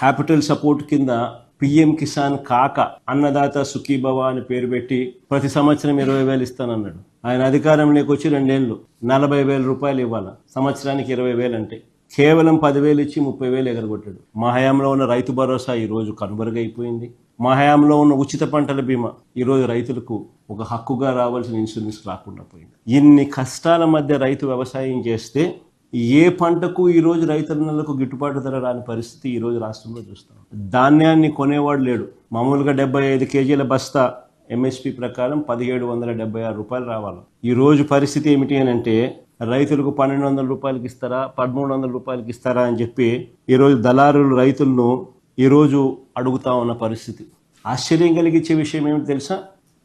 Capital support కింద PM Kisan కాక అన్నదాత సుఖీభవ అని పేరు పెట్టి ప్రతి సంవత్సరం ఇరవై వేలు ఇస్తానన్నాడు. ఆయన అధికారంలోకి వచ్చి రెండేళ్ళు నలభై వేల రూపాయలు ఇవ్వాలి? సంవత్సరానికి ఇరవై వేలు అంటే కేవలం పదివేలు ఇచ్చి ముప్పై వేలు ఎగరగొట్టాడు. మా హయాంలో ఉన్న రైతు భరోసా ఈ రోజు కనుమరుగైపోయింది. మా హయాంలో ఉన్న ఉచిత పంటల బీమా ఈరోజు రైతులకు ఒక హక్కుగా రావాల్సిన ఇన్సూరెన్స్ రాకుండా పోయింది. ఇన్ని కష్టాల మధ్య రైతు వ్యవసాయం చేస్తే ఏ పంటకు ఈరోజు రైతన్నలకు గిట్టుబాటు ధర రాని పరిస్థితి ఈరోజు రాష్ట్రంలో చూస్తాం. ధాన్యాన్ని కొనేవాడు లేడు. మామూలుగా డెబ్బై ఐదు కేజీల బస్తా ఎంఎస్పి ప్రకారం పదిహేడు వందల డెబ్బై ఆరు రూపాయలు రావాలి. ఈరోజు పరిస్థితి ఏమిటి అని అంటే రైతులకు పన్నెండు వందల రూపాయలకి ఇస్తారా పదమూడు వందల రూపాయలకి ఇస్తారా అని చెప్పి ఈరోజు దళారులు రైతులను ఈరోజు అడుగుతా ఉన్న పరిస్థితి. ఆశ్చర్యం కలిగించే విషయం ఏమిటి తెలుసా?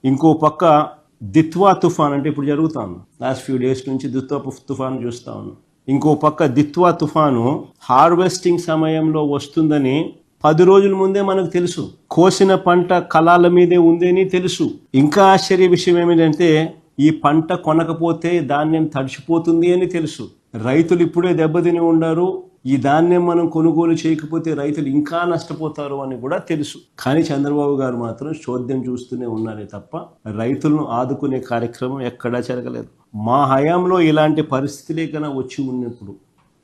ఇంకో పక్క దిత్వా తుఫాన్ అంటే ఇప్పుడు జరుగుతా ఉంది. లాస్ట్ ఫ్యూ డేస్ నుంచి దిత్వా తుఫాన్ చూస్తా ఉన్నాం. ఇంకో పక్క దిత్వా తుఫాను హార్వెస్టింగ్ సమయంలో వస్తుందని పది రోజుల ముందే మనకు తెలుసు. కోసిన పంట కళాల మీదే ఉందని తెలుసు. ఇంకా ఆశ్చర్య విషయం ఏమిటంటే ఈ పంట కొనకపోతే ధాన్యం తడిచిపోతుంది అని తెలుసు. రైతులు ఇప్పుడే దెబ్బతిని ఉన్నారు. ఈ ధాన్యం మనం కొనుగోలు చేయకపోతే రైతులు ఇంకా నష్టపోతారు అని కూడా తెలుసు. కానీ చంద్రబాబు గారు మాత్రం చోద్యం చూస్తూనే ఉన్నారే తప్ప రైతులను ఆదుకునే కార్యక్రమం ఎక్కడా జరగలేదు. మా హయాంలో ఇలాంటి పరిస్థితులే కన్నా వచ్చి ఉన్నప్పుడు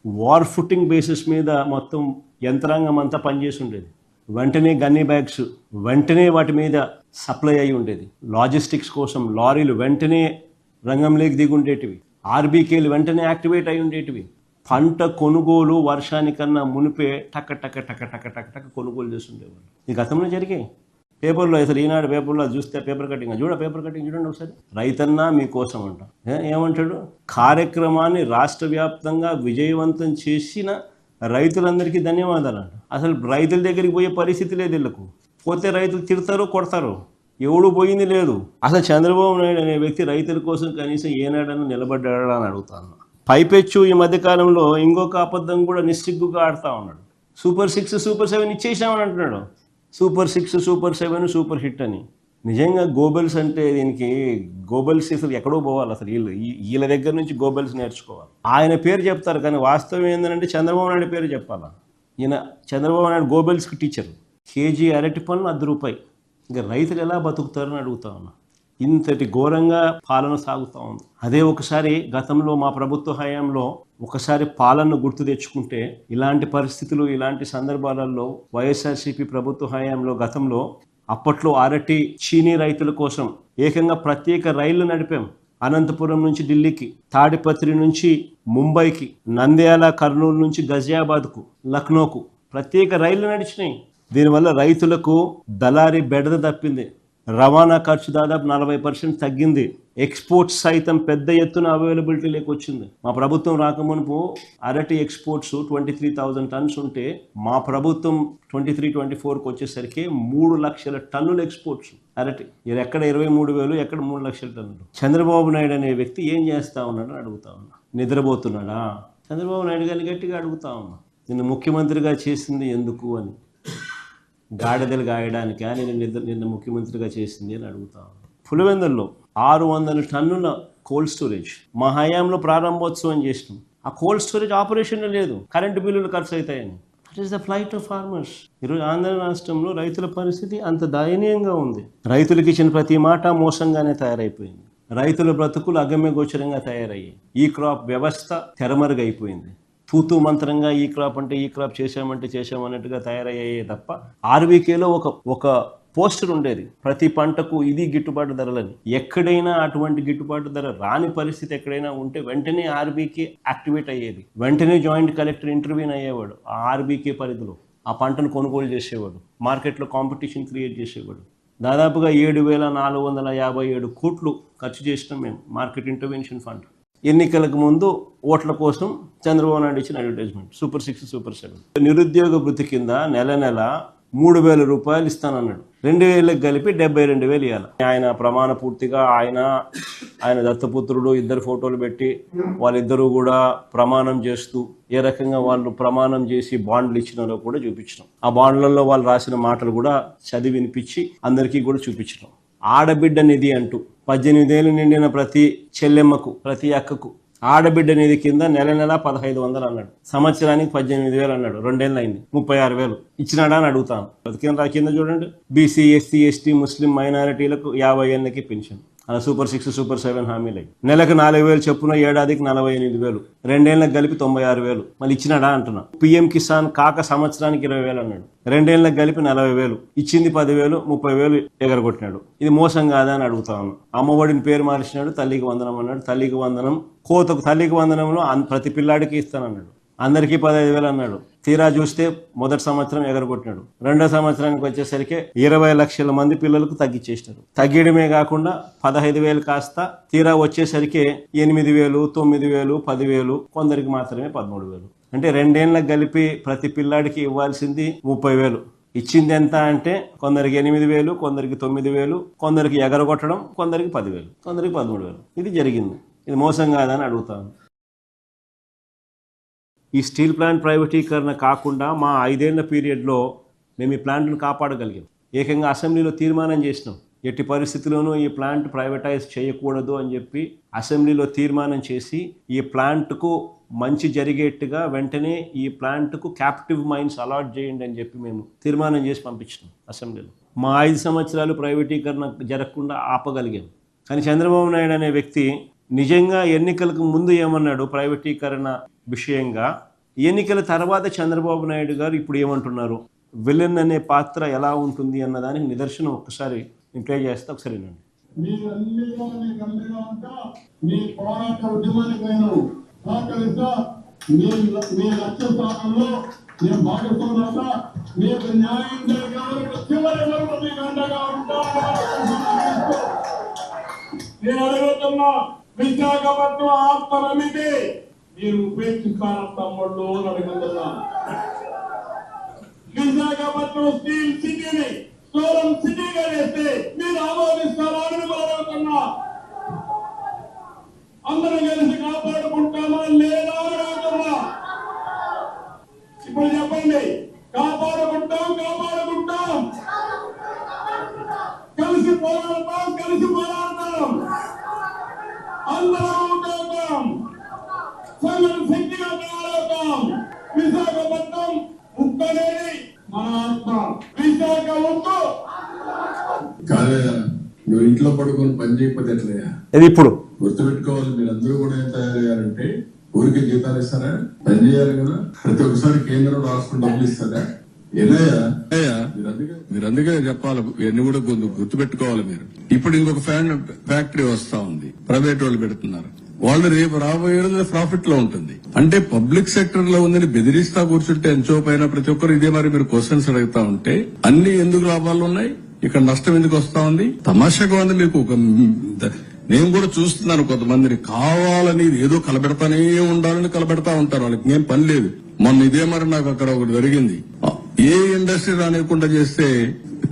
వార్ ఫుటింగ్ బేసిస్ మీద మొత్తం యంత్రాంగం అంతా పనిచేసి ఉండేది. వెంటనే గన్నీ బ్యాగ్స్ వెంటనే వాటి మీద సప్లై అయి ఉండేది. లాజిస్టిక్స్ కోసం లారీలు వెంటనే రంగంలోకి దిగుండేటివి ఆర్బీకేలు వెంటనే యాక్టివేట్ అయి ఉండేటివి. పంట కొనుగోలు వర్షానికన్నా మునిపే టక టక టక టక టక టక కొనుగోలు చేస్తుండేవాళ్ళు. ఈ గతంలో జరిగాయి. పేపర్లో అసలు ఈనాడు పేపర్లో చూస్తే పేపర్ కటింగ్ చూడ పేపర్ కటింగ్ చూడండి ఒకసారి. రైతన్నా మీకోసం అంట. ఏమంటాడు? కార్యక్రమాన్ని రాష్ట్ర వ్యాప్తంగా విజయవంతం చేసిన రైతులందరికీ ధన్యవాదాలు అంట. అసలు రైతుల దగ్గరికి పోయే పరిస్థితి లేదు వీళ్ళకు. పోతే రైతులు తిడతారు కొడతారు? ఎవడు పోయింది లేదు. అసలు చంద్రబాబు నాయుడు అనే వ్యక్తి రైతుల కోసం కనీసం ఏనాడన్నా నిలబడ్డాడు అని అడుగుతాను. పైపెచ్చు ఈ మధ్యకాలంలో ఇంకొక అబద్ధం కూడా నిస్సిగ్గుగా ఆడుతా ఉన్నాడు. సూపర్ సిక్స్ సూపర్ సెవెన్ ఇచ్చేసామని అంటున్నాడు. Super six super seven super hit అని. నిజంగా గోబెల్స్ అంటే దీనికి గోబెల్స్ అసలు ఎక్కడో పోవాలి అసలు వీళ్ళు. వీళ్ళ దగ్గర నుంచి గోబెల్స్ నేర్చుకోవాలి. ఆయన పేరు చెప్తారు కానీ వాస్తవం ఏంటంటే చంద్రబాబు నాయుడు పేరు చెప్పాలా? ఈయన చంద్రబాబు నాయుడు గోబెల్స్కి టీచర్ కేజీ అరటి పనులు అర్ధ రూపాయి. ఇంకా రైతులు ఎలా బతుకుతారని అడుగుతా ఉన్నా. ఇంతటి ఘోరంగా పాలన సాగుతూ ఉంది. అదే ఒకసారి గతంలో మా ప్రభుత్వ హయాంలో ఒకసారి పాలనను గుర్తు తెచ్చుకుంటే ఇలాంటి పరిస్థితులు ఇలాంటి సందర్భాలలో వైఎస్ఆర్సీపీ ప్రభుత్వ హయాంలో గతంలో అప్పట్లో అరటి చీనీ రైతుల కోసం ఏకంగా ప్రత్యేక రైళ్ళు నడిపాం. అనంతపురం నుంచి ఢిల్లీకి తాడిపత్రి నుంచి ముంబైకి నంద్యాల కర్నూలు నుంచి గజియాబాద్కు లక్నోకు ప్రత్యేక రైళ్ళు నడిచినాయి. దీనివల్ల రైతులకు దళారీ బెడద తప్పింది. రవాణా ఖర్చు దాదాపు నలభై పర్సెంట్ తగ్గింది. ఎక్స్పోర్ట్స్ సైతం పెద్ద ఎత్తున అవైలబిలిటీ వచ్చింది మా ప్రభుత్వం రాకమునుపు అరటి exports twenty three thousand tons ఉంటే మా ప్రభుత్వం ట్వంటీ త్రీ ట్వంటీ ఫోర్కి వచ్చేసరికి మూడు లక్షల టన్నులు ఎక్స్పోర్ట్స్ అరటి. ఇది ఎక్కడ ఇరవై మూడు వేలు ఎక్కడ మూడు లక్షల టన్నులు? చంద్రబాబు నాయుడు అనే వ్యక్తి ఏం చేస్తా ఉన్నాడని అడుగుతా ఉన్నా. నిద్రపోతున్నాడా? చంద్రబాబు నాయుడు గారిని గట్టిగా అడుగుతా ఉన్నా. నిన్ను ముఖ్యమంత్రిగా చేసింది ఎందుకు అని. గాడిదలు గాయడానికా? నేను నిద్ర నిన్న ముఖ్యమంత్రిగా చేసింది అని అడుగుతాను పులివెందుల్లో ఆరు వందల టన్నుల కోల్డ్ స్టోరేజ్. మా హయాంలో ప్రారంభోత్సవం చేసినాం. ఆ కోల్డ్ స్టోరేజ్ ఆపరేషన్ లేదు. కరెంటు బిల్లులు ఖర్చు అవుతాయని that is the plight of farmers ఈరోజు ఆంధ్ర రాష్ట్రంలో రైతుల పరిస్థితి అంత దయనీయంగా ఉంది. రైతులకు ఇచ్చిన ప్రతి మాట మోసంగానే తయారైపోయింది. రైతుల బ్రతుకులు అగమ్య గోచరంగా తయారయ్యాయి. ఈ క్రాప్ వ్యవస్థ తెరమరుగైపోయింది. తూతూ మంత్రంగా ఈ క్రాప్ అంటే ఈ క్రాప్ చేశామంటే చేశామన్నట్టుగా తయారయ్యాయే తప్ప ఆర్వీకేలో ఒక ఒక పోస్టర్ ఉండేది. ప్రతి పంటకు ఇది గిట్టుబాటు ధరలని. ఎక్కడైనా అటువంటి గిట్టుబాటు ధర రాని పరిస్థితి ఎక్కడైనా ఉంటే వెంటనే ఆర్బీకే యాక్టివేట్ అయ్యేది. వెంటనే జాయింట్ కలెక్టర్ ఇంటర్వ్యూన్ అయ్యేవాడు ఆ ఆర్బీకే పరిధిలో. ఆ పంటను కొనుగోలు చేసేవాడు. మార్కెట్లో కాంపిటీషన్ క్రియేట్ చేసేవాడు. దాదాపుగా ఏడు వేల నాలుగు వందల యాభై ఏడు కోట్లు ఖర్చు చేసినాం మేము మార్కెట్ ఇంటర్వెన్షన్ ఫండ్. ఎన్నికలకు ముందు ఓట్ల కోసం చంద్రబాబు నాయుడు ఇచ్చిన advertisement super six super seven నిరుద్యోగ వృత్తి కింద నెల నెల మూడు వేల రూపాయలు ఇస్తానన్నాడు. రెండు వేలకు కలిపి డెబ్బై రెండు వేలు ఇవ్వాలి ఆయన ప్రమాణ పూర్తిగా ఆయన ఆయన దత్తపుత్రుడు ఇద్దరు ఫోటోలు పెట్టి వాళ్ళిద్దరూ కూడా ప్రమాణం చేస్తూ ఏ రకంగా వాళ్ళు ప్రమాణం చేసి బాండ్లు ఇచ్చినారో కూడా చూపించడం ఆ బాండ్లలో వాళ్ళు రాసిన మాటలు కూడా చదివి వినిపించి అందరికీ కూడా చూపించడం ఆడబిడ్డ నిధి అంటూ పద్దెనిమిదేళ్ళు నిండిన ప్రతి చెల్లెమ్మకు ప్రతి అక్కకు ఆడబిడ్డ నిధి కింద నెల నెల పదహైదు వందలు అన్నాడు. సంవత్సరానికి పద్దెనిమిది వేలు అన్నాడు. రెండేళ్ళు అయింది ముప్పై ఆరు వేలు. ఇచ్చినాడా అని అడుగుతాను. అది కింద కింద చూడండి. బీసీ ఎస్సీ ఎస్టీ ముస్లిం మైనారిటీలకు యాభై ఏళ్ళకి పెన్షన్. అలా సూపర్ సిక్స్ సూపర్ సెవెన్ హామీలు. నెలకు నాలుగు వేలు చెప్పున ఏడాదికి నలభై ఎనిమిది వేలు. రెండేళ్ళకు కలిపి తొంభై ఆరు వేలు. మళ్ళీ ఇచ్చినాడా అంటున్నా. పిఎం కిసాన్ కాక సంవత్సరానికి ఇరవై వేలు అన్నాడు. రెండేళ్ళకు కలిపి నలభై వేలు. ఇచ్చింది పదివేలు ముప్పై వేలు ఎగరగొట్టినాడు. ఇది మోసం కాదా అని అడుగుతాను అమ్మఒడిని పేరు మార్చినాడు తల్లికి వందనం అన్నాడు. తల్లికి వందనం కోతకు తల్లికి వందనంలో ప్రతి పిల్లాడికి ఇస్తానన్నాడు. అందరికీ పదహైదు వేలు అన్నాడు. తీరా చూస్తే మొదటి సంవత్సరం ఎగరగొట్టినాడు. రెండో సంవత్సరానికి వచ్చేసరికి ఇరవై లక్షల మంది పిల్లలకు తగ్గించేసినారు తగ్గడమే కాకుండా పదహైదు వేలు కాస్త తీరా వచ్చేసరికి ఎనిమిది వేలు తొమ్మిది వేలు పదివేలు కొందరికి మాత్రమే పదమూడు వేలు. అంటే రెండేళ్ళకి కలిపి ప్రతి పిల్లాడికి ఇవ్వాల్సింది ముప్పై వేలు. ఇచ్చింది ఎంత అంటే కొందరికి ఎనిమిది వేలు కొందరికి తొమ్మిది వేలు కొందరికి ఎగరగొట్టడం కొందరికి పదివేలు కొందరికి పదమూడు వేలు. ఇది జరిగింది. ఇది మోసం కాదని అడుగుతాను. ఈ స్టీల్ ప్లాంట్ ప్రైవేటీకరణ కాకుండా మా ఐదేళ్ళ పీరియడ్లో మేము ఈ ప్లాంట్ను కాపాడగలిగాం. ఏకంగా అసెంబ్లీలో తీర్మానం చేసినాం. ఎట్టి పరిస్థితుల్లోనూ ఈ ప్లాంట్ ప్రైవేటైజ్ చేయకూడదు అని చెప్పి అసెంబ్లీలో తీర్మానం చేసి ఈ ప్లాంట్కు మంచి జరిగేట్టుగా వెంటనే ఈ ప్లాంట్కు క్యాప్టివ్ మైన్స్ అలాట్ చేయండి అని చెప్పి మేము తీర్మానం చేసి పంపించినాం అసెంబ్లీలో. మా ఐదు సంవత్సరాలు ప్రైవేటీకరణ జరగకుండా ఆపగలిగాం. కానీ చంద్రబాబు నాయుడు అనే వ్యక్తి నిజంగా ఎన్నికలకు ముందు ఏమన్నాడు? ప్రైవేటీకరణ విషయంగా ఎన్నికల తర్వాత చంద్రబాబు నాయుడు గారు ఇప్పుడు ఏమంటున్నారు? విలన్ అనే పాత్ర ఎలా ఉంటుంది అన్నదానికి నిదర్శనం ఒక్కసారి నేను ప్లే చేస్తే ఒకసారి వినండి. మీ పోరాట ఉద్యమానికి నేను సహకరిస్తా. మీ మీ లక్ష్య స్థానంలో నేను భాగస్వామ్యంగా మీకు న్యాయం చివరి వరకు మీకు అండగా నేను అడుగుతున్నా విశాఖపట్నం మీరు ఉపేక్షిస్తారా తమ్ముళ్ళు అని విశాఖపట్నం స్టీల్ సిటీని సోలం సిటీగా చేస్తే మీరు ఆమోదిస్తారా అని కూడా అందరం కలిసి కాపాడుకుంటామా లేదా అని అడుగుతున్నా ఇప్పుడు చెప్పండి కాపాడుకుంటాం కాపాడుకుంటాం కలిసి పోరాడతాం కలిసి పోరాడతాం అందరం ఉంటాం సంఘం శక్తిగా తయారవుతాం విశాఖపట్నం ఉక్కనేది మన ఆత్మ విశాఖ ఉక్కు కాదయ్యా నువ్వు ఇంట్లో పడుకొని పని చేయకపోతే ఎట్లయ్యా ఇది ఇప్పుడు. గుర్తుపెట్టుకోవాలి మీరందరూ కూడా ఏం తయారయ్యారంటే ఊరికి జీతాలు ఇస్తారా? పని చేయాలి కదా. ప్రతి ఒక్కసారి కేంద్రం డబ్బులు ఇస్తారా? మీరు అందుకే చెప్పాలి ఇవన్నీ కూడా గుర్తు- గుర్తుపెట్టుకోవాలి మీరు. ఇప్పుడు ఇంకొక ఫ్యాన్ ఫ్యాక్టరీ వస్తా ఉంది ప్రైవేట్ వాళ్ళు పెడుతున్నారు. వాళ్ళు రేపు రాబోయే ప్రాఫిట్లో ఉంటుంది. అంటే పబ్లిక్ సెక్టర్లో ఉందని బెదిరిస్తా కూర్చుంటే ఎంచో పైన ప్రతి ఒక్కరు ఇదే మరి మీరు క్వశ్చన్స్ అడుగుతా ఉంటే అన్ని ఎందుకు లాభాలు ఉన్నాయి? ఇక్కడ నష్టం ఎందుకు వస్తా ఉంది? తమాషాగా ఉంది మీకు ఒక నేను కూడా చూస్తున్నాను కొంతమందిని. కావాలని ఏదో కలబెడతానే ఉండాలని కలబెడతా ఉంటారు. వాళ్ళకి ఏం పని లేదు. మొన్న ఇదే మరి నాకు అక్కడ ఒకటి జరిగింది. ఏ ఇండస్ట్రీ రానివ్వకుండా చేస్తే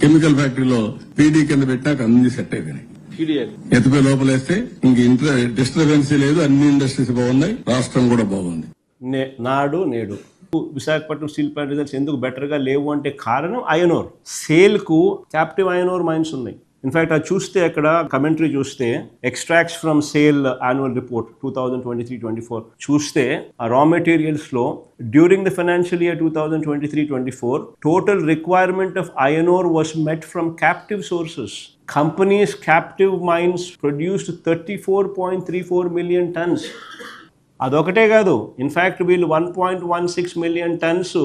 కెమికల్ ఫ్యాక్టరీలో పీడీ కింద పెట్టినాక అన్ని సెట్ అయిపోయినాయి. ఎత్తిపోయి లోపలేస్తే ఇంక ఇంటర్ డిస్టర్బెన్సీ లేదు. అన్ని ఇండస్ట్రీస్ బాగున్నాయి. రాష్ట్రం కూడా బాగుంది. నే నాడు నేడు. విశాఖపట్నం స్టీల్ ప్లాంట్ రిజల్ట్స్ ఎందుకు బెటర్గా లేవు అంటే కారణం అయనోర్ సేల్కు క్యాప్టివ్ అయనోర్ మైన్స్ ఉన్నాయి. ఇన్ఫ్యాక్ట్ అది చూస్తే అక్కడ కమెంటరీ చూస్తే extracts from SAIL annual report two thousand twenty three twenty four చూస్తే ఆ రా మెటీరియల్స్లో during the financial year two thousand twenty three twenty four total requirement of iron ore was met from captive sources companies captive mines produced thirty four point three four million tons అదొకటే కాదు. In fact వీళ్ళు one point one six million tons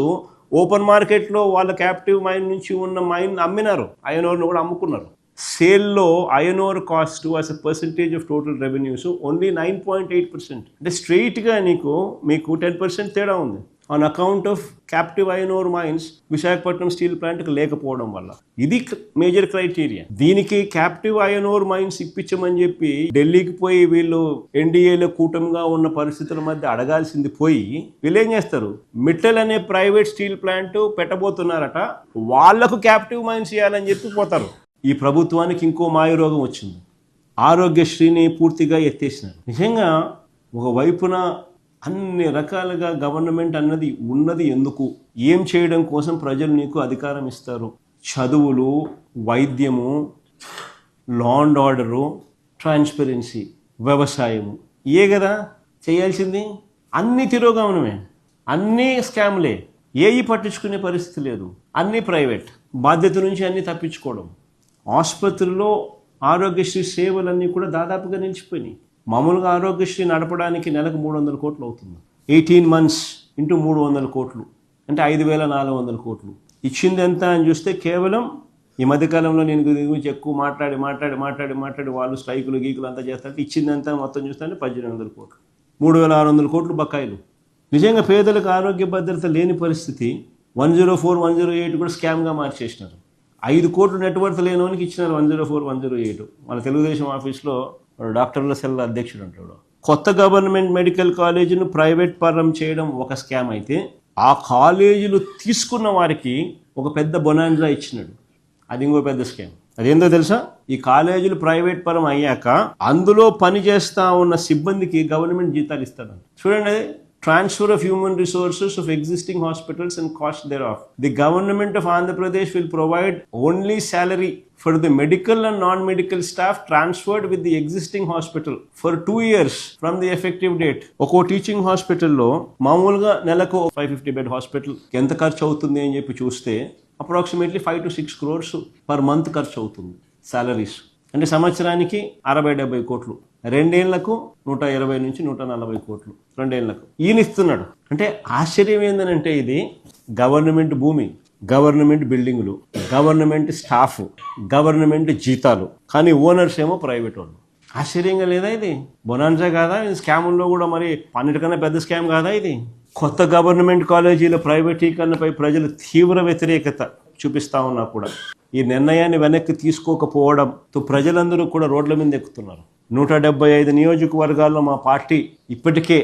open మార్కెట్లో వాళ్ళ captive mine నుంచి ఉన్న mine అమ్మినారు. అయనోర్ను కూడా అమ్ముకున్నారు. సేల్లో iron ore cost as a percentage of total revenues only nine point eight percent అంటే స్ట్రెయిట్గా నీకు మీకు టెన్ పర్సెంట్ తేడా ఉంది. On account of captive iron ore mines Visakhapatnam steel ప్లాంట్కి లేకపోవడం వల్ల. ఇది మేజర్ క్రైటీరియా దీనికి క్యాప్టివ్ ఐనోర్ మైన్స్ ఇప్పించమని చెప్పి ఢిల్లీకి పోయి వీళ్ళు ఎన్డీఏలో కూటమిగా ఉన్న పరిస్థితుల మధ్య అడగాల్సింది పోయి వీళ్ళు ఏం చేస్తారు? మిట్టల్ అనే ప్రైవేట్ స్టీల్ ప్లాంట్ పెట్టబోతున్నారట. వాళ్ళకు క్యాప్టివ్ మైన్స్ ఇవ్వాలని చెప్పి పోతారు. ఈ ప్రభుత్వానికి ఇంకో మాయరోగం వచ్చింది. ఆరోగ్యశ్రీని పూర్తిగా ఎత్తేసినారు. నిజంగా ఒక వైపున అన్ని రకాలుగా గవర్నమెంట్ అన్నది ఉన్నది ఎందుకు? ఏం చేయడం కోసం ప్రజలు నీకు అధికారం ఇస్తారు? చదువులు వైద్యము లా అండ్ ఆర్డరు ట్రాన్స్పరెన్సీ వ్యవసాయము. ఏ కదా? చేయాల్సింది అన్ని తిరోగమనమే. అన్నీ స్కామ్లే. ఏవి పట్టించుకునే పరిస్థితి లేదు. అన్నీ ప్రైవేట్. బాధ్యత నుంచి అన్నీ తప్పించుకోవడం. ఆసుపత్రిలో ఆరోగ్యశ్రీ సేవలన్నీ కూడా దాదాపుగా నిలిచిపోయినాయి. మామూలుగా ఆరోగ్యశ్రీ నడపడానికి నెలకు మూడు వందల కోట్లు అవుతుంది. ఎయిటీన్ మంత్స్ ఇంటూ మూడు వందల కోట్లు అంటే ఐదు వేల నాలుగు వందల కోట్లు. ఇచ్చింది ఎంత అని చూస్తే కేవలం ఈ మధ్యకాలంలో నేను దీని గురించి ఎక్కువ మాట్లాడి మాట్లాడి మాట్లాడి మాట్లాడి వాళ్ళు స్ట్రైకులు గీకులు అంతా చేస్తారు ఇచ్చింది ఎంత మొత్తం చూస్తే పద్దెనిమిది వందల కోట్లు. మూడు వేల ఆరు వందల కోట్లు బకాయిలు. నిజంగా పేదలకు ఆరోగ్య భద్రత లేని పరిస్థితి one zero four one zero eight కూడా స్కామ్గా మార్చేసినారు. ఐదు కోట్లు నెట్వర్త్ లేనివానికి ఇచ్చినారు one zero four one zero eight మన తెలుగుదేశం ఆఫీస్లో డాక్టర్ల సెల్ అధ్యక్షుడు అంటాడు కొత్త గవర్నమెంట్ మెడికల్ కాలేజీను ప్రైవేట్ పరం చేయడం ఒక స్కామ్ అయితే ఆ కాలేజీలు తీసుకున్న వారికి ఒక పెద్ద బొనాంజా ఇచ్చినాడు. అది ఇంకో పెద్ద స్కామ్ అదేందో తెలుసా? ఈ కాలేజీలు ప్రైవేట్ పరం అయ్యాక అందులో పని చేస్తా ఉన్న సిబ్బందికి గవర్నమెంట్ జీతాలు ఇస్తాడు చూడండి transfer of human resources of existing hospitals and cost there of the government of Andhra Pradesh will provide only salary for the medical and non medical staff transferred with the existing hospital for two years from the effective date ఒక్కో teaching హాస్పిటల్లో మామూలుగా నెలకు five fifty bed hospital ఎంత ఖర్చు అవుతుంది అని చెప్పి చూస్తే approximately five to six crores per month ఖర్చు అవుతుంది సాలరీస్ అంటే సంవత్సరానికి అరవై డెబ్బై కోట్లు. రెండేళ్ళకు నూట ఇరవై నుంచి నూట నలభై కోట్లు. రెండేళ్ళకు. ఈయన ఇస్తున్నాడు. అంటే ఆశ్చర్యం ఏంటంటే ఇది గవర్నమెంట్ భూమి గవర్నమెంట్ బిల్డింగులు గవర్నమెంట్ స్టాఫ్ గవర్నమెంట్ జీతాలు. కానీ ఓనర్స్ ఏమో ప్రైవేట్ వాళ్ళు. ఆశ్చర్యంగా లేదా ఇది? బొనాన్సా కాదా? ఇది స్కాముల్లో కూడా మరి అన్నిటికన్నా పెద్ద స్కామ్ కాదా ఇది? కొత్త గవర్నమెంట్ కాలేజీల ప్రైవేటీకరణపై ప్రజలు తీవ్ర వ్యతిరేకత చూపిస్తా ఉన్నా కూడా. ఈ నిర్ణయాన్ని వెనక్కి తీసుకోకపోవడంతో ప్రజలందరూ కూడా రోడ్ల మీద ఎక్కుతున్నారు. నూట డెబ్బై ఐదు నియోజకవర్గాల్లో మా పార్టీ ఇప్పటికే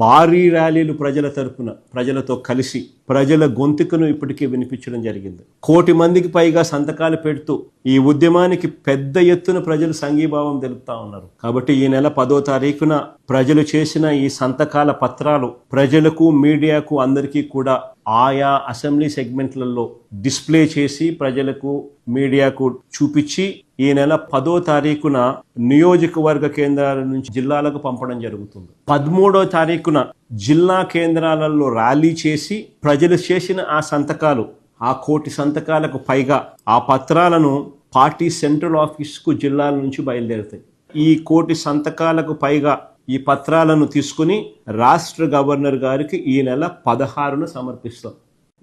భారీ ర్యాలీలు ప్రజల తరపున ప్రజలతో కలిసి ప్రజల గొంతుకను ఇప్పటికే వినిపించడం జరిగింది. కోటి మందికి పైగా సంతకాలు పెడుతూ ఈ ఉద్యమానికి పెద్ద ఎత్తున ప్రజలు సంఘీభావం తెలుపుతా ఉన్నారు. కాబట్టి ఈ నెల పదో తారీఖున ప్రజలు చేసిన ఈ సంతకాల పత్రాలు ప్రజలకు మీడియాకు అందరికీ కూడా ఆయా అసెంబ్లీ సెగ్మెంట్లలో డిస్ప్లే చేసి ప్రజలకు మీడియాకు చూపించి ఈ నెల పదో తారీఖున నియోజకవర్గ కేంద్రాల నుంచి జిల్లాలకు పంపడం జరుగుతుంది. పదమూడో తారీఖున జిల్లా కేంద్రాలలో ర్యాలీ చేసి ప్రజలు చేసిన ఆ సంతకాలు ఆ కోటి సంతకాలకు పైగా ఆ పత్రాలను పార్టీ సెంట్రల్ ఆఫీస్కు జిల్లాల నుంచి బయలుదేరుతాయి. ఈ కోటి సంతకాలకు పైగా ఈ పత్రాలను తీసుకుని రాష్ట్ర గవర్నర్ గారికి ఈ నెల పదహారున సమర్పిస్తాం.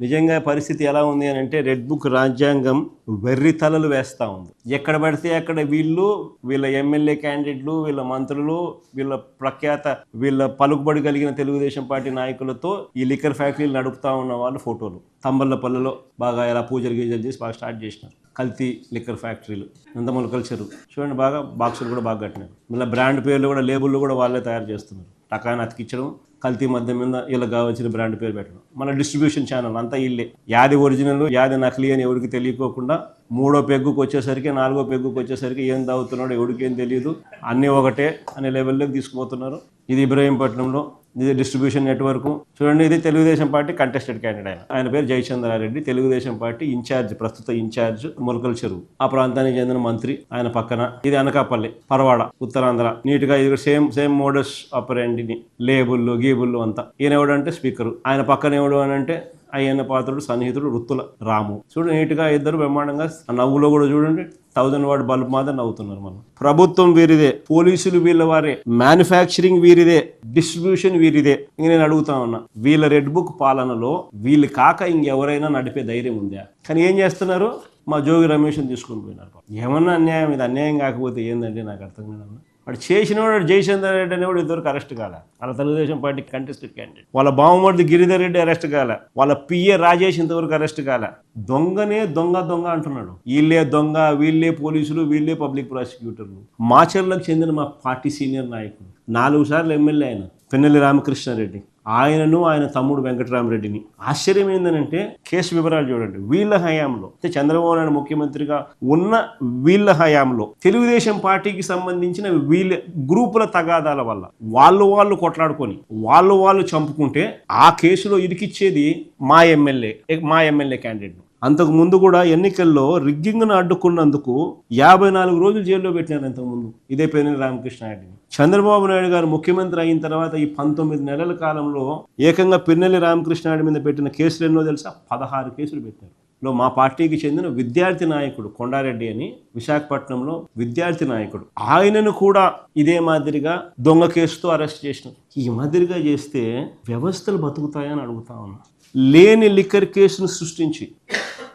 నిజంగా పరిస్థితి ఎలా ఉంది అని అంటే రెడ్ బుక్ రాజ్యాంగం వెర్రి తలలు వేస్తూ ఉంది. ఎక్కడ పడితే అక్కడ వీళ్ళు వీళ్ళ ఎమ్మెల్యే క్యాండిడేట్లు వీళ్ళ మంత్రులు వీళ్ళ ప్రఖ్యాత వీళ్ళ పలుకుబడి కలిగిన తెలుగుదేశం పార్టీ నాయకులతో ఈ లిక్కర్ ఫ్యాక్టరీలు నడుపుతా ఉన్న వాళ్ళు ఫోటోలు. తంబళ్ళపల్లిలో బాగా ఎలా పూజలు గీజలు చేసి బాగా స్టార్ట్ చేసినారు. కల్తీ లిక్కర్ ఫ్యాక్టరీలు. నందమూల కల్చరు. చూడండి బాగా బాక్సులు కూడా బాగా కట్టినారు. మళ్ళీ బ్రాండ్ పేర్లు కూడా లేబుల్ కూడా వాళ్ళే తయారు చేస్తున్నారు. టకాన్ని అతికించడం కల్తీ మధ్య మీద ఇలా కావాల్సిన బ్రాండ్ పేరు పెట్టడం. మన డిస్ట్రిబ్యూషన్ ఛానల్ అంతా ఇల్లే. యాది ఒరిజినల్ యాది నకిలీ అని ఎవరికి తెలియకోకుండా మూడో పెగ్గుకు వచ్చేసరికి నాలుగో పెగ్గుకు వచ్చేసరికి ఏం తాగుతున్నాడో ఎవరికి ఏం తెలియదు అన్నీ ఒకటే అనే లెవెల్లోకి తీసుకుపోతున్నారు. ఇది ఇబ్రహీంపట్నంలో ఇది డిస్ట్రిబ్యూషన్ నెట్వర్క్. చూడండి ఇది తెలుగుదేశం పార్టీ కంటెస్టెడ్ క్యాండిడేట్ ఆయన ఆయన పేరు జయచంద్రారెడ్డి. తెలుగుదేశం పార్టీ ఇన్ఛార్జ్ ప్రస్తుత ఇన్ఛార్జ్ ములకల్ చెరువు. ఆ ప్రాంతానికి చెందిన మంత్రి ఆయన పక్కన. ఇది అనకాపల్లి పరవాడ ఉత్తరాంధ్ర. నీట్గా ఇది సేమ్ సేమ్ మోడస్ ఆపరేండిని లేబుల్లు గీబుల్లు అంతా. ఈయన ఎవడంటే స్పీకర్. ఆయన పక్కన ఎవడు అని అంటే అయ్యన్న పాత్రుడు సన్నిహితుడు వృత్తుల రాము. చూడు నీట్గా ఇద్దరు బ్రహ్మాండంగా నవ్వులో కూడా చూడండి. థౌజండ్ వాట్ బల్బ్ మాత్రం అవుతున్నారు మనం. ప్రభుత్వం వీరిదే పోలీసులు వీళ్ళ వారే మ్యానుఫ్యాక్చరింగ్ వీరిదే డిస్ట్రిబ్యూషన్ వీరిదే ఇంక నేను అడుగుతా ఉన్నా. వీళ్ళ రెడ్ బుక్ పాలనలో వీళ్ళు కాక ఇంకెవరైనా నడిపే ధైర్యం ఉందా? కానీ ఏం చేస్తున్నారు? మా జోగి రమేష్ని తీసుకొని పోయినారు. ఏమన్నా అన్యాయం? ఇది అన్యాయం కాకపోతే ఏందంటే నాకు అర్థం కాదన్నా. వాడు చేసిన వాడు జయచంద్ర రెడ్డి అనేవాడు ఇద్దరికి అరెస్ట్ కాల. వాళ్ళ తెలుగుదేశం పార్టీ కంటెస్టెడ్ క్యాండిడేట్ వాళ్ళ బావమర్ది గిరిధర్ రెడ్డి అరెస్ట్ కాల. వాళ్ళ పిఏ రాజేష్ ఇంతవరకు అరెస్ట్ కాల. దొంగనే దొంగ దొంగ అంటున్నాడు. వీళ్ళే దొంగ వీళ్ళే పోలీసులు వీళ్ళే పబ్లిక్ ప్రాసిక్యూటర్లు మాచర్లకు చెందిన మా పార్టీ సీనియర్ నాయకుడు. నాలుగు సార్లు ఎమ్మెల్యే ఆయన. పిన్నెల్లి రామకృష్ణారెడ్డి. ఆయనను ఆయన తమ్ముడు వెంకటరామరెడ్డిని. ఆశ్చర్యం ఏంటంటే కేసు వివరాలు చూడండి. వీళ్ళ హయాంలో అంటే చంద్రబాబు నాయుడు ముఖ్యమంత్రిగా ఉన్న వీళ్ళ హయాంలో తెలుగుదేశం పార్టీకి సంబంధించిన వీళ్ళ గ్రూపుల తగాదాల వల్ల వాళ్ళు వాళ్ళు కొట్లాడుకొని వాళ్ళు వాళ్ళు చంపుకుంటే ఆ కేసులో ఇరికిచ్చేది మా ఎమ్మెల్యే మా ఎమ్మెల్యే క్యాండిడేట్ అంతకు ముందు కూడా ఎన్నికల్లో రిగ్గింగ్ను అడ్డుకున్నందుకు యాభై నాలుగు రోజులు జైల్లో పెట్టినారు అంతకు ముందు ఇదే పేరు రామకృష్ణ నాయుడిని చంద్రబాబు నాయుడు గారు ముఖ్యమంత్రి అయిన తర్వాత ఈ పంతొమ్మిది నెలల కాలంలో ఏకంగా పిన్నెల్లి రామకృష్ణ నాయుడు మీద పెట్టిన కేసులు ఎన్నో తెలుసా? పదహారు కేసులు పెట్టారు. లో మా పార్టీకి చెందిన విద్యార్థి నాయకుడు కొండారెడ్డి అని విశాఖపట్నంలో విద్యార్థి నాయకుడు. ఆయనను కూడా ఇదే మాదిరిగా దొంగ కేసుతో అరెస్ట్ చేసినారు ఈ మాదిరిగా చేస్తే వ్యవస్థలు బతుకుతాయని అడుగుతా ఉన్నా. లేని లిక్కర్ కేసును సృష్టించి.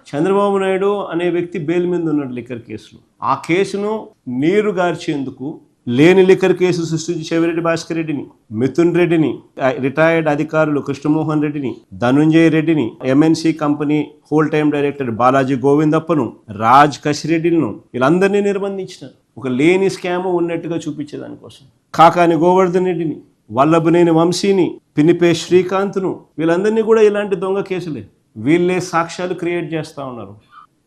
చంద్రబాబు నాయుడు అనే వ్యక్తి బెయిల్ మీద ఉన్నాడు లిక్కర్ కేసులో. ఆ కేసును నీరు గార్చేందుకు లేని లిక్కర్ కేసు సృష్టించి చెవిరెడ్డి భాస్కర్ రెడ్డిని మిథున్ రెడ్డిని రిటైర్డ్ అధికారులు కృష్ణమోహన్ రెడ్డిని ధనుంజయ రెడ్డిని MNC company whole time director Balaji గోవిందప్పను Raj కసిరెడ్డిలను వీళ్ళందరినీ నిర్బంధించినారు. ఒక లేని స్కామ్ ఉన్నట్టుగా చూపించేదానికోసం కాకాని గోవర్ధన్ రెడ్డిని వల్లభనేని వంశీని పినిపే శ్రీకాంత్ను వీళ్ళందరినీ కూడా ఇలాంటి దొంగ కేసులే. వీళ్ళే సాక్ష్యాలు క్రియేట్ చేస్తూ ఉన్నారు.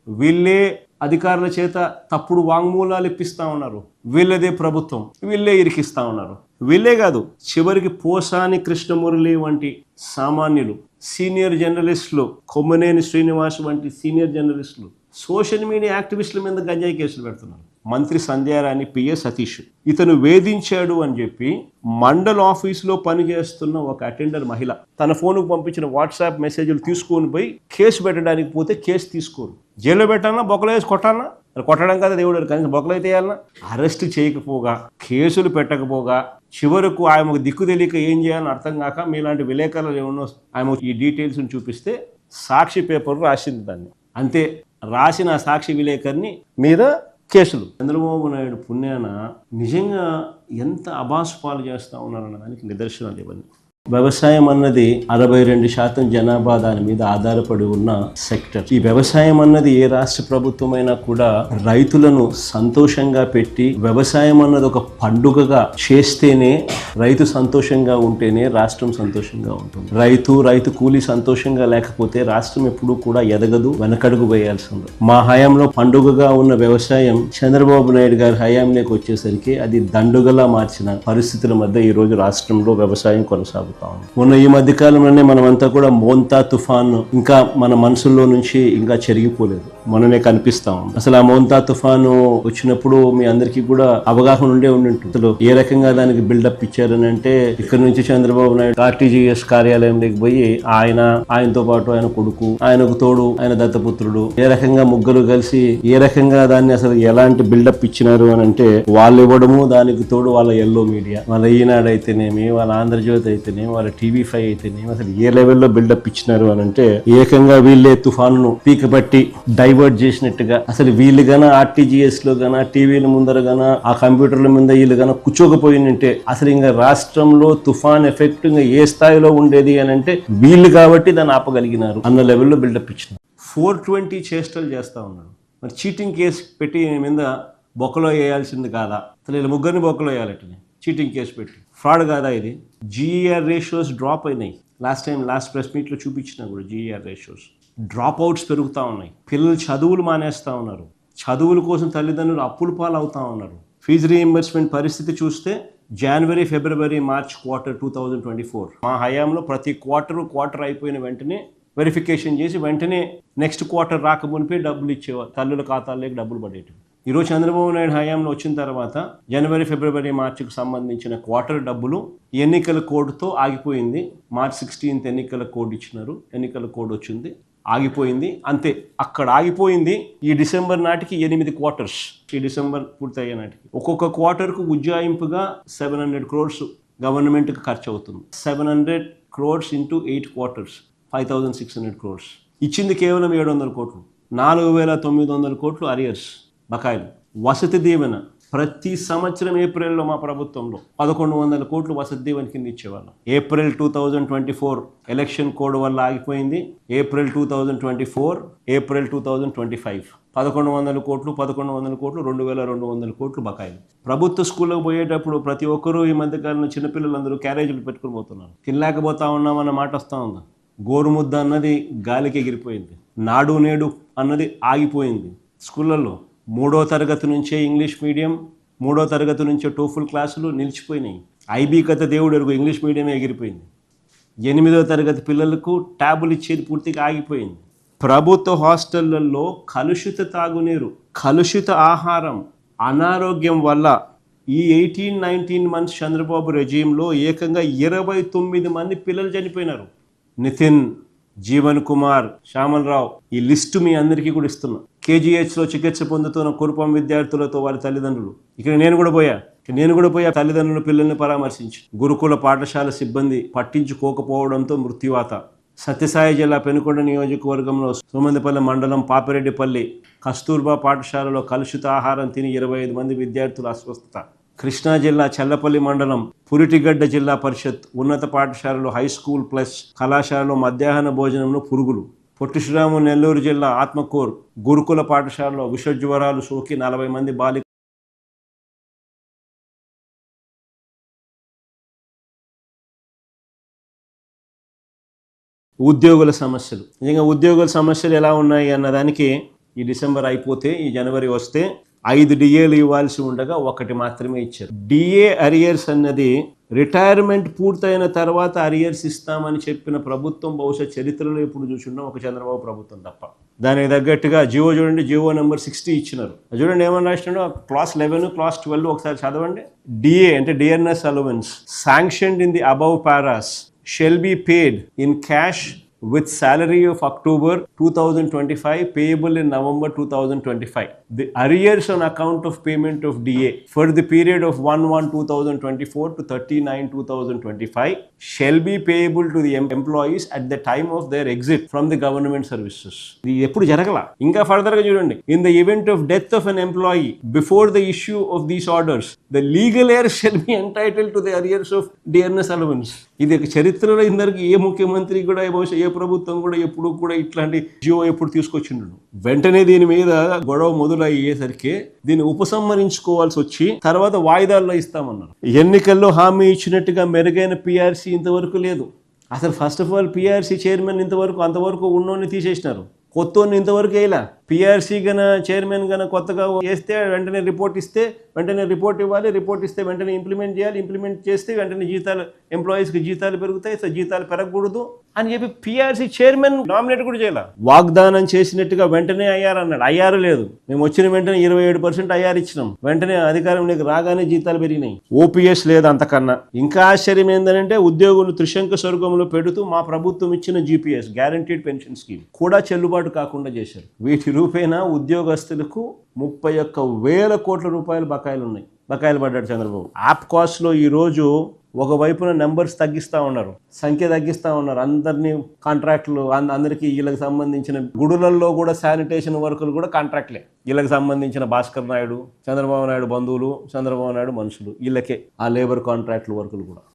వీళ్ళే అధికారుల చేత తప్పుడు వాంగ్మూలాలు ఇప్పిస్తా ఉన్నారు. వీళ్ళదే ప్రభుత్వం. వీళ్ళే ఇరికిస్తూ ఉన్నారు. వీళ్ళే కాదు చివరికి పోసాని కృష్ణమురళి వంటి సామాన్యులు సీనియర్ జర్నలిస్టులు కొమ్మనేని శ్రీనివాస్ వంటి సీనియర్ జర్నలిస్టులు సోషల్ మీడియా యాక్టివిస్టుల మీద గంజాయి కేసులు పెడుతున్నారు. మంత్రి సంధ్యారాణి పిఏ సతీష్. ఇతను వేధించాడు అని చెప్పి మండల్ ఆఫీసులో పనిచేస్తున్న ఒక అటెండర్ మహిళ తన ఫోన్కు పంపించిన వాట్సాప్ మెసేజ్లు తీసుకొని పోయి కేసు పెట్టడానికి పోతే కేసు తీసుకోరు. జైల్లో పెట్టాలన్నా బొక్కలో వేసి కొట్టాలన్నా? కొట్టడం కదా దేవుడు కనీసం బొక్కలు అయితే వేయాలన్నా? అరెస్ట్ చేయకపోగా కేసులు పెట్టకపోగా చివరకు ఆయనకు దిక్కు తెలియక ఏం చేయాలని అర్థం కాక మీలాంటి విలేకరులు ఏమన్నా ఆమె ఈ డీటెయిల్స్ని చూపిస్తే సాక్షి పేపర్ రాసింది దాన్ని. అంతే రాసిన సాక్షి విలేకరిని మీద కేసులు. చంద్రబాబు నాయుడు పుణ్యాన నిజంగా ఎంత అబాసుపాలు చేస్తూ ఉన్నారన్న దానికి నిదర్శనాలు ఇవన్నీ వ్యవసాయం అన్నది అరవై రెండు శాతం జనాభా దాని మీద ఆధారపడి ఉన్న సెక్టర్. ఈ వ్యవసాయం అన్నది ఏ రాష్ట్ర ప్రభుత్వమైనా కూడా రైతులను సంతోషంగా పెట్టి వ్యవసాయం అన్నది ఒక పండుగగా చేస్తేనే రైతు సంతోషంగా ఉంటేనే రాష్ట్రం సంతోషంగా ఉంటుంది. రైతు రైతు కూలి సంతోషంగా లేకపోతే రాష్ట్రం ఎప్పుడూ కూడా ఎదగదు వెనకడుగు వేయాల్సింది. మా హయాంలో పండుగగా ఉన్న వ్యవసాయం చంద్రబాబు నాయుడు గారి హయాంలోకి వచ్చేసరికి అది దండుగలా మార్చిన పరిస్థితుల మధ్య ఈరోజు రాష్ట్రంలో వ్యవసాయం కొనసాగుతుంది. జరుగుతూ ఉంది. మొన్న ఈ మధ్య కాలంలోనే మనమంతా కూడా మోంతా తుఫాన్ ఇంకా మన మనసుల్లో నుంచి ఇంకా చెరిగిపోలేదు. మననే కనిపిస్తా. ఉంది అసలు ఆ మోంతా తుఫాను వచ్చినప్పుడు మీ అందరికీ కూడా అవగాహన ఉండే ఉండింటుంది. అసలు ఏ రకంగా దానికి బిల్డప్ ఇచ్చారని అంటే ఇక్కడ నుంచి చంద్రబాబు నాయుడు ఆర్టీజీఎస్ కార్యాలయంలోకి పోయి ఆయన ఆయనతో పాటు ఆయన కొడుకు ఆయనకు తోడు ఆయన దత్తపుత్రుడు ఏ రకంగా ముగ్గురు కలిసి ఏ రకంగా దాన్ని అసలు ఎలాంటి బిల్డప్ ఇచ్చినారు అని అంటే వాళ్ళు ఇవ్వడము దానికి తోడు వాళ్ళ ఎల్లో మీడియా వాళ్ళ ఈనాడు అయితేనేమి వాళ్ళ ఆంధ్రజ్యోతి అయితేనేమి వాళ్ళ టీవీ ఫైవ్ అయితేనేమి అసలు ఏ లెవెల్లో బిల్డప్ ఇచ్చినారు అని అంటే ఏకంగా వీళ్ళే తుఫాను పీకబట్టి డైవర్ట్ చేసినట్టుగా అసలు వీళ్ళు గన ఆర్టీజీఎస్లో గన టీవీల ముందర గన ఆ కంప్యూటర్ల మీద వీళ్ళు గన కూర్చోకపోయినంటే అసలు ఇంకా రాష్ట్రంలో తుఫాన్ ఎఫెక్ట్ ఇంకా ఏ స్థాయిలో ఉండేది అని అంటే వీళ్ళు కాబట్టి దాన్ని ఆపగలిగినారు అన్న లెవెల్లో బిల్డప్ ఇచ్చిన. ఫోర్ ట్వంటీ చేష్టలు చేస్తా ఉన్నాడు. మరి చీటింగ్ కేసు పెట్టి మీద బొక్కలో వేయాల్సింది కాదా? అసలు ఇలా ముగ్గురిని బొక్కలో వేయాలటని చీటింగ్ కేసు పెట్టి. ఫ్రాడ్ కాదా ఇది? జీఈఆర్ రేషియోస్ డ్రాప్ అయినాయి. లాస్ట్ టైం లాస్ట్ ప్రెస్ మీట్లో చూపించిన కూడా జీఈఆర్ రేషియోస్ డ్రాప్ అవుట్స్ పెరుగుతూ ఉన్నాయి. పిల్లలు చదువులు మానేస్తూ ఉన్నారు. చదువుల కోసం తల్లిదండ్రులు అప్పులు పాలవుతూ అవుతా ఉన్నారు. ఫీజు రీఎంబర్స్మెంట్ పరిస్థితి చూస్తే జనవరి ఫిబ్రవరి March quarter two thousand twenty four మా హయాంలో ప్రతి క్వార్టర్ క్వార్టర్ అయిపోయిన వెంటనే వెరిఫికేషన్ చేసి వెంటనే నెక్స్ట్ క్వార్టర్ రాకమునిపే డబ్బులు ఇచ్చేవారు తల్లుల ఖాతాల్లోకి డబ్బులు పడేటివి. ఈరోజు చంద్రబాబు నాయుడు హయాంలో వచ్చిన తర్వాత జనవరి ఫిబ్రవరి మార్చికి సంబంధించిన క్వార్టర్ డబ్బులు ఎన్నికల కోడ్తో ఆగిపోయింది. మార్చ్ సిక్స్టీన్త్ ఎన్నికల కోడ్ ఇచ్చినారు. ఎన్నికల కోడ్ వచ్చింది. ఆగిపోయింది. అంతే అక్కడ ఆగిపోయింది ఈ డిసెంబర్ నాటికి ఎనిమిది క్వార్టర్స్ ఈ డిసెంబర్ పూర్తయ్యే నాటికి. ఒక్కొక్క క్వార్టర్కు ఉజ్జాయింపుగా సెవెన్ హండ్రెడ్ క్రోర్స్ గవర్నమెంట్కి ఖర్చు అవుతుంది. Seven hundred crores into eight quarters five thousand six hundred crores ఇచ్చింది కేవలం ఏడు వందల కోట్లు నాలుగు వేల తొమ్మిది వందల కోట్లు అరియర్స్ బకాయిలు. వసతి దీవెన ప్రతి సంవత్సరం ఏప్రిల్లో మా ప్రభుత్వంలో పదకొండు వందల కోట్లు వసతి దీవెన కింద ఇచ్చేవాళ్ళం. April two thousand twenty four election code వల్ల ఆగిపోయింది. April two thousand twenty four April two thousand twenty five. పదకొండు వందల కోట్లు పదకొండు వందల కోట్లు రెండు వేల రెండు వందల కోట్లు బకాయిలు. ప్రభుత్వ స్కూల్లోకి పోయేటప్పుడు ప్రతి ఒక్కరూ ఈ మధ్యకాలంలో చిన్నపిల్లలందరూ క్యారేజీలు పెట్టుకుని పోతున్నారు. తినలేకపోతా ఉన్నామన్న మాట వస్తూ ఉందా. గోరుముద్ద అన్నది గాలికి ఎగిరిపోయింది. నాడు నేడు అన్నది ఆగిపోయింది. స్కూళ్ళల్లో మూడో తరగతి నుంచే ఇంగ్లీష్ మీడియం మూడో తరగతి నుంచే టోఫుల్ క్లాసులు నిలిచిపోయినాయి. ఐబీ కథ దేవుడు ఎరుగు ఇంగ్లీష్ మీడియమే ఎగిరిపోయింది. ఎనిమిదో తరగతి పిల్లలకు ట్యాబులు ఇచ్చేది పూర్తిగా ఆగిపోయింది. ప్రభుత్వ హాస్టళ్ళలో కలుషిత తాగునీరు కలుషిత ఆహారం అనారోగ్యం వల్ల ఈ ఎయిటీన్ నైన్టీన్ మంత్స్ చంద్రబాబు రెజీంలో ఏకంగా ఇరవై తొమ్మిది మంది పిల్లలు చనిపోయినారు. నితిన్ జీవన్ కుమార్ శ్యామలరావు ఈ లిస్టు మీ అందరికీ కూడా ఇస్తున్నా. కేజీహెచ్లో లో చికిత్స పొందుతున్న కురుపం విద్యార్థులతో వారి తల్లిదండ్రులు. ఇక్కడ నేను కూడా పోయా. నేను కూడా పోయా. తల్లిదండ్రుల పిల్లల్ని పరామర్శించి. గురుకుల పాఠశాల సిబ్బంది పట్టించుకోకపోవడంతో మృత్యువాత. సత్యసాయి జిల్లా పెనుకొండ నియోజకవర్గంలో సోమందిపల్లి మండలం పాపిరెడ్డిపల్లి కస్తూర్బా పాఠశాలలో కలుషిత ఆహారం తిని ఇరవై ఐదు మంది విద్యార్థుల అస్వస్థత. కృష్ణా జిల్లా చల్లపల్లి మండలం పురిటిగడ్డ జిల్లా పరిషత్ ఉన్నత పాఠశాలలో హై స్కూల్ ప్లస్ కళాశాలలో మధ్యాహ్న భోజనంలో పురుగులు. పొట్టి శ్రీరాము నెల్లూరు జిల్లా ఆత్మకూర్ గురుకుల పాఠశాలలో విషజ్వరాలు సోకి నలభై మంది బాలిక ఉద్యోగుల సమస్యలు. నిజంగా ఉద్యోగుల సమస్యలు ఎలా ఉన్నాయి అన్నదానికి ఈ డిసెంబర్ అయిపోతే ఈ జనవరి వస్తే ఐదు డిఏలు ఇవ్వాల్సి ఉండగా ఒకటి మాత్రమే ఇచ్చారు. డిఏ అరియర్స్ అన్నది రిటైర్మెంట్ పూర్తయిన తర్వాత అరియర్స్ ఇస్తామని చెప్పిన ప్రభుత్వం బహుశా చరిత్రలో ఎప్పుడు చూసుంటాం ఒక చంద్రబాబు ప్రభుత్వం తప్ప. దానికి తగ్గట్టుగా జియో చూడండి జియో నెంబర్ సిక్స్టీ ఇచ్చినారు. చూడండి ఏమని రాసినాడు? క్లాస్ లెవెన్ క్లాస్ ట్వెల్వ్ ఒకసారి చదవండి. డిఏ అంటే dearness allowance. Sanctioned in the above paras. Shall be paid in cash with salary of October 2025 payable in November 2025. The arrears on account of payment of DA for the period of 1-1-2024 to 39-2025 shall be payable to the employees at the time of their exit from the government services. ఇది ఎప్పుడు జరగల ఇంకా further చూడండి in the event of death of an employee before the issue of these orders the legal heir shall be entitle to the arrears of dearness allowance ఇది ఒక చరిత్రలో ఇందరికి ఏ ముఖ్యమంత్రి కూడా బహుశా ఏ ప్రభుత్వం కూడా ఎప్పుడు కూడా ఇట్లాంటి జియో ఎప్పుడు తీసుకొచ్చిండు. వెంటనే దీని మీద గొడవ మొదలయ్యేసరికి దీన్ని ఉపసంహరించుకోవాల్సి వచ్చి తర్వాత వాయిదాల్లో ఇస్తామన్నారు. ఎన్నికల్లో హామీ ఇచ్చినట్టుగా మెరుగైన పిఆర్సీ ఇంతవరకు లేదు. అసలు first of all PRC chairman ఇంతవరకు అంతవరకు ఉన్నోని తీసేసినారు. కొత్త ఇంతవరకు వేయలే? పిఆర్సీ గన చైర్మన్ గన కొత్తగా వేస్తే వెంటనే రిపోర్ట్ ఇస్తే వెంటనే రిపోర్ట్ ఇవ్వాలి రిపోర్ట్ ఇస్తే వెంటనే ఇంప్లిమెంట్ చేయాలి ఇంప్లిమెంట్ చేస్తే వెంటనే జీతాలు ఎంప్లాయీస్కి జీతాలు పెరుగుతాయి సో జీతాలు పెరగకూడదు అని చెప్పి పిఆర్సీ చైర్మన్ నామినేట్ కూడా చేయాలి. వాగ్దానం చేసినట్టుగా వెంటనే అయ్యారు అన్నాడు. అయ్యారు లేదు. మేము వచ్చిన వెంటనే ఇరవై ఏడు పర్సెంట్ అయ్యారు ఇచ్చినాం. వెంటనే అధికారంలోకి రాగానే జీతాలు పెరిగినాయి. ఓపీఎస్ లేదు అంతకన్నా. ఇంకా ఆశ్చర్యం ఏంటంటే ఉద్యోగులు త్రిశంక స్వర్గంలో పెడుతూ మా ప్రభుత్వం ఇచ్చిన జీపీఎస్ గ్యారంటీడ్ పెన్షన్ స్కీమ్ కూడా చెల్లుబాటు కాకుండా చేశారు. వీటి రూపేణా ఉద్యోగస్తులకు ముప్పై ఒక్క వేల కోట్ల రూపాయలు బకాయిలు ఉన్నాయి. బకాయిలు పడ్డాడు చంద్రబాబు. యాప్ కాస్ట్లో ఈరోజు ఒకవైపున నెంబర్స్ తగ్గిస్తూ ఉన్నారు. సంఖ్య తగ్గిస్తూ ఉన్నారు. అందరినీ కాంట్రాక్టులు అందరికీ వీళ్ళకి సంబంధించిన గుడులల్లో కూడా శానిటేషన్ వర్కులు కూడా కాంట్రాక్ట్లే. వీళ్ళకి సంబంధించిన భాస్కర్ నాయుడు చంద్రబాబు నాయుడు బంధువులు చంద్రబాబు నాయుడు మనుషులు. వీళ్ళకే ఆ లేబర్ కాంట్రాక్టులు వర్కులు కూడా.